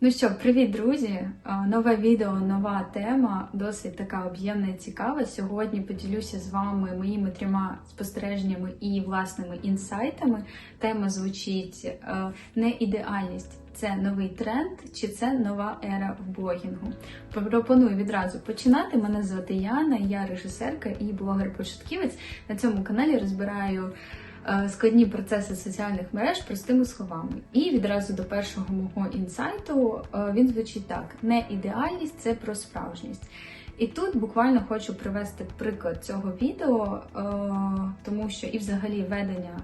Ну що, привіт, друзі! Нове відео, нова тема, досить така об'ємна і цікава. Сьогодні поділюся з вами моїми трьома спостереженнями і власними інсайтами. Тема звучить е, не ідеальність. Це новий тренд чи це нова ера в блогінгу? Пропоную відразу починати. Мене звати Яна, я режисерка і блогер-початківець. На цьому каналі розбираю складні процеси соціальних мереж простими словами. І відразу до першого мого інсайту е, він звучить так: не ідеальність, це про справжність. І тут буквально хочу привести приклад цього відео, е, тому що і взагалі ведення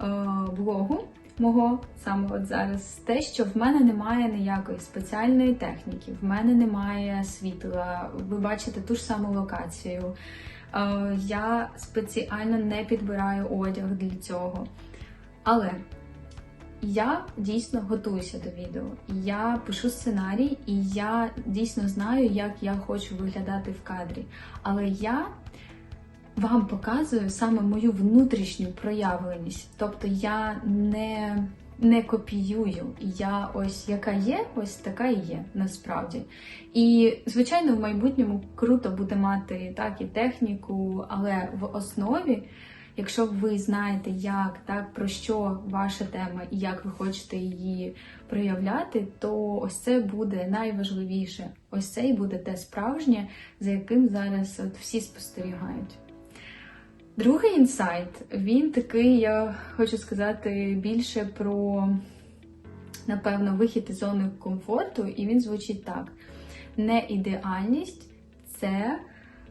е, блогу мого саме от зараз те, що в мене немає ніякої спеціальної техніки, в мене немає світла. Ви бачите ту ж саму локацію. Е, Я спеціально не підбираю одяг для цього. Але я дійсно готуюся до відео. Я пишу сценарій, і я дійсно знаю, як я хочу виглядати в кадрі. Але я вам показую саме мою внутрішню проявленість. Тобто я не, не копіюю. Я ось яка є, ось така і є насправді. І, звичайно, в майбутньому круто буде мати так і техніку, але в основі. Якщо ви знаєте, як так про що ваша тема і як ви хочете її проявляти, то ось це буде найважливіше. Ось це і буде те справжнє, за яким зараз от всі спостерігають. Другий інсайт, він такий, я хочу сказати, більше про, напевно, вихід із зони комфорту, і він звучить так: не ідеальність це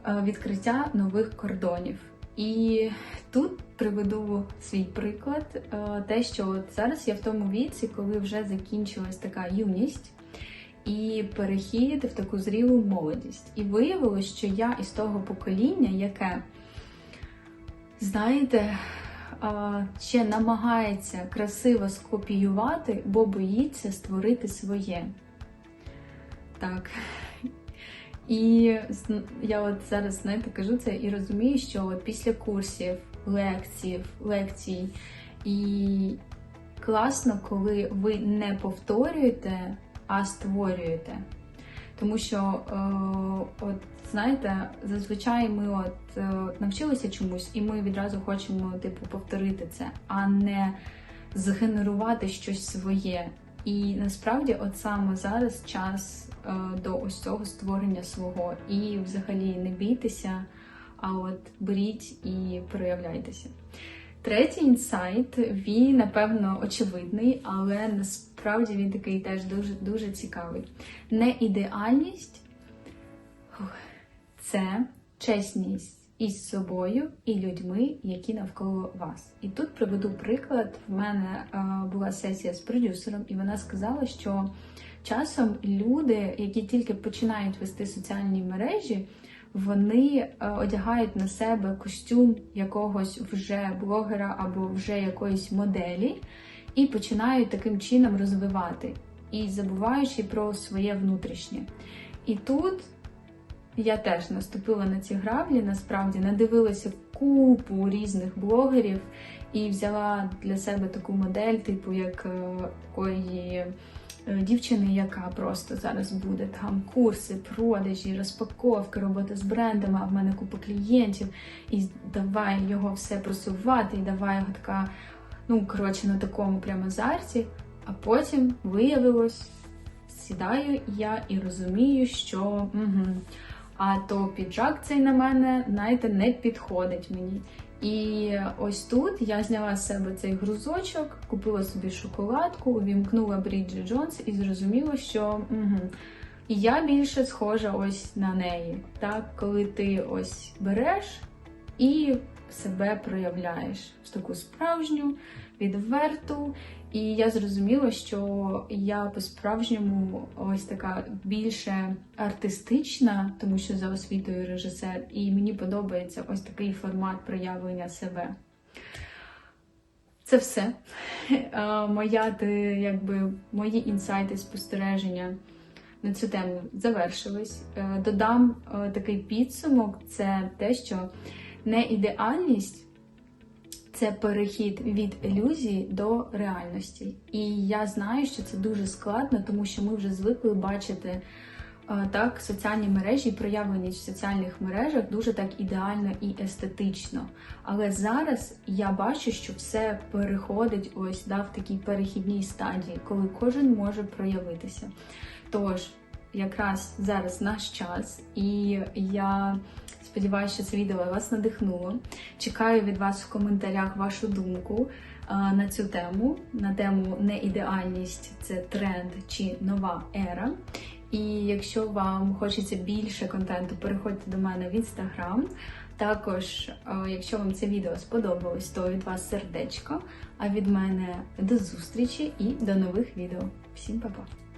е, відкриття нових кордонів. І тут приведу свій приклад, е, те, що от зараз я в тому віці, коли вже закінчилась така юність і перехід в таку зрілу молодість. І виявилось, що я із того покоління, яке, знаєте, ще намагається красиво скопіювати, бо боїться створити своє. Так. І я от зараз знаєте, кажу це і розумію, що от після курсів, лекцій, лекцій, і класно, коли ви не повторюєте, а створюєте. Тому що, е, от знаєте, зазвичай ми от е, навчилися чомусь, і ми відразу хочемо типу повторити це, а не згенерувати щось своє. І насправді, от саме зараз час е, до ось цього створення свого. І взагалі не бійтеся, а от беріть і проявляйтеся. Третій інсайт, він, напевно, очевидний, але насправді він такий теж дуже дуже цікавий. Не ідеальність це чесність із собою і людьми, які навколо вас. І тут приведу приклад. В мене е, була сесія з продюсером, і вона сказала, що часом люди, які тільки починають вести соціальні мережі, вони е, одягають на себе костюм якогось вже блогера або вже якоїсь моделі, і починають таким чином розвивати, і забуваючи про своє внутрішнє. І тут я теж наступила на ці граблі, насправді надивилася купу різних блогерів і взяла для себе таку модель, типу як е, такої дівчини, яка просто зараз буде там курси, продажі, розпаковки, робота з брендами, а в мене купа клієнтів, і давай його все просувати, і давай його така, ну коротше, на такому прямо зарці. А потім виявилось, сідаю я і розумію, що угу, а то піджак цей на мене, знаєте, не підходить мені. І ось тут я зняла з себе цей грузочок, купила собі шоколадку, увімкнула Бріджі Джонс і зрозуміла, що угу, я більше схожа ось на неї. Так, коли ти ось береш і себе проявляєш в таку справжню, відверту. І я зрозуміла, що я по-справжньому ось така більше артистична, тому що за освітою режисер, і мені подобається ось такий формат проявлення себе. Це все. Е, Моя, якби, мої інсайти, спостереження на цю тему завершились. Е, Додам е, такий підсумок: це те, що не ідеальність це перехід від ілюзії до реальності. І я знаю, що це дуже складно, тому що ми вже звикли бачити е, так соціальні мережі, проявленість в соціальних мережах дуже так ідеально і естетично. Але зараз я бачу, що все переходить ось да, в такій перехідній стадії, коли кожен може проявитися. Тож, якраз зараз наш час, і я сподіваюся, що це відео вас надихнуло. Чекаю від вас в коментарях вашу думку на цю тему, на тему неідеальність це тренд чи нова ера. І якщо вам хочеться більше контенту, переходьте до мене в інстаграм. Також, якщо вам це відео сподобалось, то від вас сердечко. А від мене до зустрічі і до нових відео. Всім па-па!